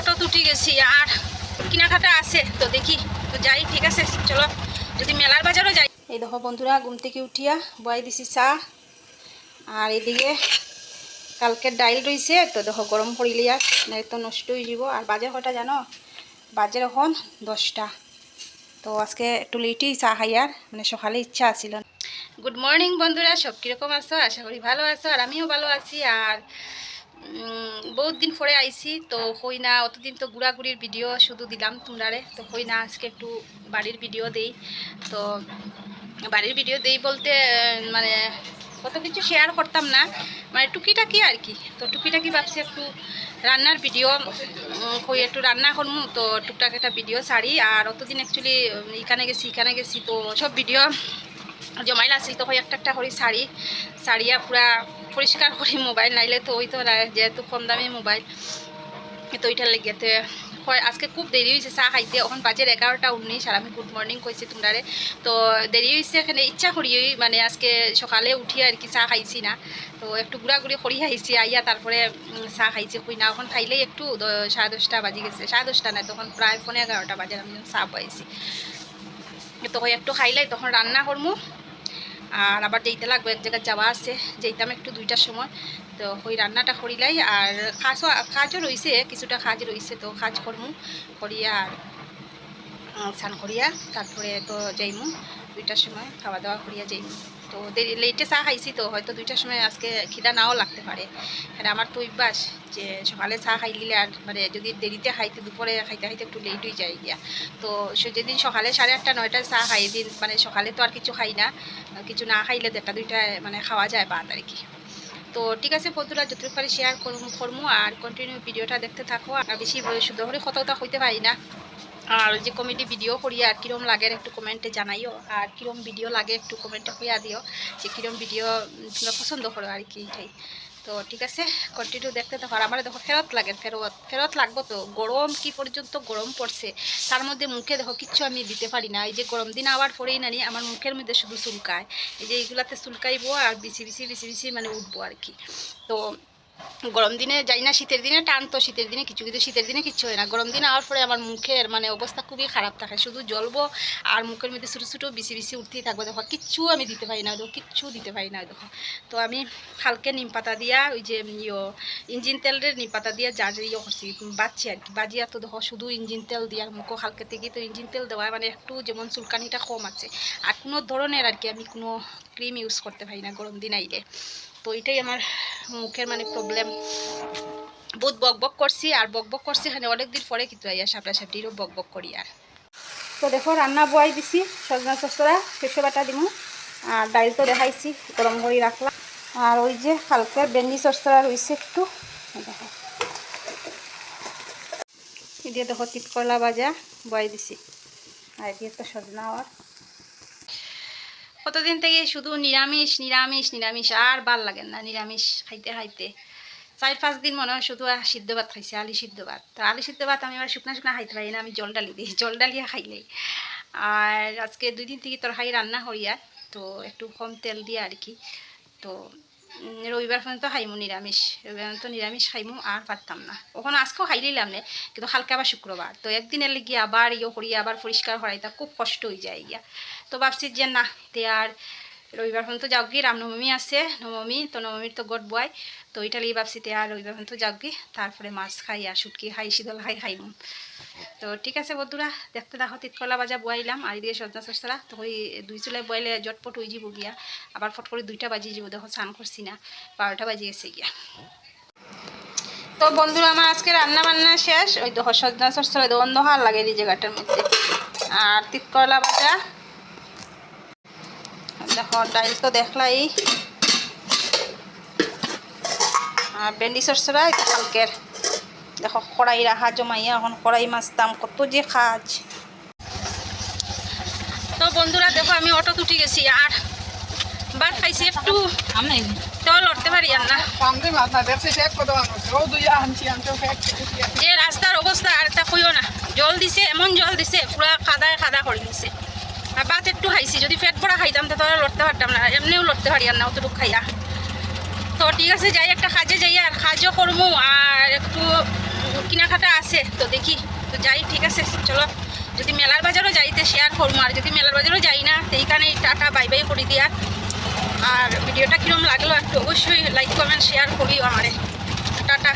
Auto উঠি গেছি, আর কেনাকাটা আছে তো দেখি, তো যাই, ঠিক আছে, চলো, যদি মেলার বাজারও যাই। এই দেখো বন্ধুরা, ঘুম থেকে উঠিয়া বয়াই দিছি চা, আর এদিকে কালকের ডাইল রয়েছে তো দেখো গরম করিলে আর তো নষ্ট হয়ে যাব আর বাজার কটা জানো? বাজার এখন দশটা। তো আজকে একটু লেটই চা খাই, আর মানে সকালে ইচ্ছা আছিল গুড মর্নিং বন্ধুরা, সব কীরকম আছো? আশা করি ভালো আছো, আর আমিও ভালো আছি, আর বহুত দিন পরে আইছি, তো হই না, অতদিন তো ঘোরাঘুরির ভিডিও শুধু দিলাম তোমরারে, তো হই না, আজকে একটু বাড়ির ভিডিও দেই। তো বাড়ির ভিডিও দেই বলতে মানে কত কিছু শেয়ার করতাম না মানে টুকিটাকি আর কি। তো টুকিটাকি ভাবছি একটু রান্নার ভিডিও কই একটু রান্না করব তো টুকটাক একটা ভিডিও ছাড়ি। আর অতদিন অ্যাকচুয়ালি এখানে গেছি এখানে গেছি, তো সব ভিডিও জমাইল আছিল তো একটা একটা করে শাড়ি, শাড়িয়া পুরা পরিষ্কার করি মোবাইল, নাইলে তো ওই তো যেহেতু কম দামি মোবাইল, তো ওইটার লেগেতে হয়, আজকে খুব দেরি হয়েছে চা খাইতে, এখন বাজের এগারোটা উনিশ, আর আমি গুড মর্নিং কইছি তোমরারে, তো দেরি হয়েছে এখানে, ইচ্ছা করি মানে আজকে সকালে উঠি আর কি চা খাইছি না, তো একটু ঘুরাঘুরি করি আইছি আইয়া তারপরে চা খাইছি, কই না, এখন খাইলেই একটু সাড়ে দশটা বাজি গেছে, সাড়ে দশটা নাই, তখন প্রায় পনেরো এগারোটা বাজে, আমি চা পাইছি। তখন একটু খাইলাই তখন রান্না করব আর আবার যেতে লাগবো, এক জায়গায় যাওয়া আছে। যেতাম একটু দুইটার সময়। তো ওই রান্নাটা করিলাই আর খাসও খাজও রয়েছে কিছুটা খাজ রয়েছে তো খাজ করমু, করিয়া আর স্নান করিয়া, তারপরে তো যাইমু। দুইটার সময় খাওয়া দাওয়া করিয়া যাইমু। তো লেটে চা খাইছি তো, হয়তো দুইটার সময় আজকে খিদা নাও লাগতে পারে। আর আমার তো অভ্যাস যে সকালে চা খাই দিলে আর মানে যদি দেরিতে খাইতে দুপুরে খাইতে খাইতে একটু লেট হয়ে যায় গিয়া। তো সে যেদিন সকালে সাড়ে আটটা, নয়টায় চা খাই দিন মানে সকালে তো আর কিছু খাই না, কিছু না খাইলে দেড়টা, দুইটায় মানে খাওয়া যায় বাদ আর কি। তো ঠিক আছে বন্ধুরা, যতটুকু পারি শেয়ার করব আর কন্টিনিউ ভিডিওটা দেখতে থাকো। আর বেশি শুদ্ধ করে কতটা হইতে পারি না। আর যে কমেডি ভিডিও করি আর কিরম লাগে একটু কমেন্টে জানাইও। আর কিরম ভিডিও লাগে একটু কমেন্টে হইয়া দিও যে কিরম ভিডিও তোমরা পছন্দ করো আর কি এটাই তো ঠিক আছে কন্টিনিউ দেখতে থাকো। আর আমার দেখো ফেরত লাগে, ফেরত ফেরত লাগবো তো। গরম কি পর্যন্ত গরম পড়ছে? তার মধ্যে মুখে দেখো কিচ্ছু আমি দিতে পারি না। এই যে গরম দিন আবার পরেই নানি আমার মুখের মধ্যে শুধু চুলকায়। এই যে এইগুলাতে চুলকাইবো আর বিছি বিছি বিছি বিছি মানে উঠবো আর কি। তো গরম দিনে যাই না, শীতের দিনে টান তো, শীতের দিনে কিছু কিন্তু শীতের দিনে কিছু হয় না। গরম দিনে আওয়ার পরে আমার মুখের মানে অবস্থা খুবই খারাপ থাকে। শুধু জ্বলবো আর মুখের মধ্যে ছোটো ছোটো বিছি বিছি উঠতেই থাকব। দেখো, কিচ্ছু আমি দিতে পারি না, দেখো, কিচ্ছু দিতে পারি না, দেখো। তো আমি হালকে নিম পাতা দিয়া ওই যে ইয়ো, ইঞ্জিন তেলের নিম পাতা দিয়া যা ইয়ে করছি বাচ্ছি আর কি। বাজিয়া তো দেখো, শুধু ইঞ্জিন তেল দিয়া মুখও হালকে থেকে তো ইঞ্জিন তেল দেওয়া মানে একটু যেমন চুলকানিটা কম আছে। আর কোনো ধরনের আর কি আমি কোনো ক্রিম ইউজ করতে পারি না গরম দিন আইলে। তো এটাই আমার মুখের মানে প্রবলেম বহুত বক বক করছি আর বক বক করছি এখানে অনেক দিন পরে কিন্তু আইয়া সাপড়া সাপড়িরও বক বক করি আর। তো দেখো রান্না বয়াই দিছি, সজনা সসরা শস্য বাটা দিমু, আর ডাইল তো দেখাইছি, গরম করে রাখলাম। আর ওই যে হালকা বেন্ডি সসরা রয়েছে একটু দেখো। এই দিয়ে দেখো তিত ভাজা বয়াই দিছি। আর এদিকে তো সজনা আর কতদিন থেকে শুধু নিরামিষ নিরামিষ নিরামিষ, আর ভালো লাগে না নিরামিষ খাইতে খাইতে। চার, পাঁচ দিন মনে হয় শুধু সিদ্ধ ভাত খাইছে, আলি সিদ্ধ ভাত। তো আলি সিদ্ধ ভাত আমি আবার শুকনা শুকনা খাইতে পারি না, আমি জল ডালি দিই, জল ডালিয়া খাইলেই আর আজকে দুই দিন থেকে তরকারি রান্না হইয়া, তো একটু কম তেল দিয়ে আর কি। তো রবিবার পর্যন্ত খাইমু নিরামিষ। রবিবার পর্যন্ত নিরামিষ খাইমু আর পারতাম না। ওখানে আজকেও খাই নিলাম না, কিন্তু হালকা আবার শুক্রবার। তো একদিনের লেগে আবার ইয়ে করিয়া আবার পরিষ্কার হরাইতা খুব কষ্ট হয়ে যায় গিয়া। তো ভাবছি যে না, তে আর রবিবার পর্যন্ত যাও কি রামনবমী আছে, নবমী, তো নবমীর তো গট বয়। তো ওইটা লিয়ে ভাবছি তে আর রবিবার পর্যন্ত যাও কি তারপরে মাছ খাই আর শুটকি খাই, শীতল খাই খাইমু তো ঠিক আছে বন্ধুরা, দেখতে দেখো তিতকলা বাজা বয়াইলাম, আর এদিকে সজনা সসরা তো ওই দুই চুলায় বয়াইলে জটপট হয়ে যাব গিয়া। আবার ফট করে দুইটা বাজিয়ে যাব, দেখো স্নান করছি না, বারোটা বাজে গেছে গিয়া। তো বন্ধুরা, আমার আজকে রান্না বান্না শেষ। ওই দেখো সজনা সসরা দেখো অন্ধকার লাগে এই জায়গাটার মধ্যে। আর তিতকলা বাজা দেখো ডাইল তো দেখলাই। আর ভেন্ডি সরসরা এটা কালকের। দেখো কড়াই রাখা জমাইয়া এখন কড়াই মাছতাম কত যে খাজ তো বন্ধুরা, দেখো, আমি অটো উঠে গেছি, আর ভাত খাইছি একটু। তো লড়তে পারি আর না যে রাস্তার অবস্থা, আর তা কইও না। জল দিছে, এমন জল দিছে, পুরা খাদায় খাদা করে দিছে। ভাত একটু খাইছি যদি পেট ভরা খাইতাম তো তাহলে লড়তে পারতাম না, এমনিও লড়তে পারি আর না, অতটুকু খাইয়া। তো ঠিক আছে, যাই, একটা কাজে যাই আর কাজও করব আর একটু কেনাকাটা আছে, তো দেখি, তো যাই, ঠিক আছে, চলো। যদি মেলার বাজারও যাইতে শেয়ার করব, আর যদি মেলার বাজারও যাই না, তো এইখানে টাটা বাই বাই করে দিয়া। আর ভিডিওটা কীরকম লাগল, একটু অবশ্যই লাইক কমেন্ট শেয়ার করিও আমারে। টাটা।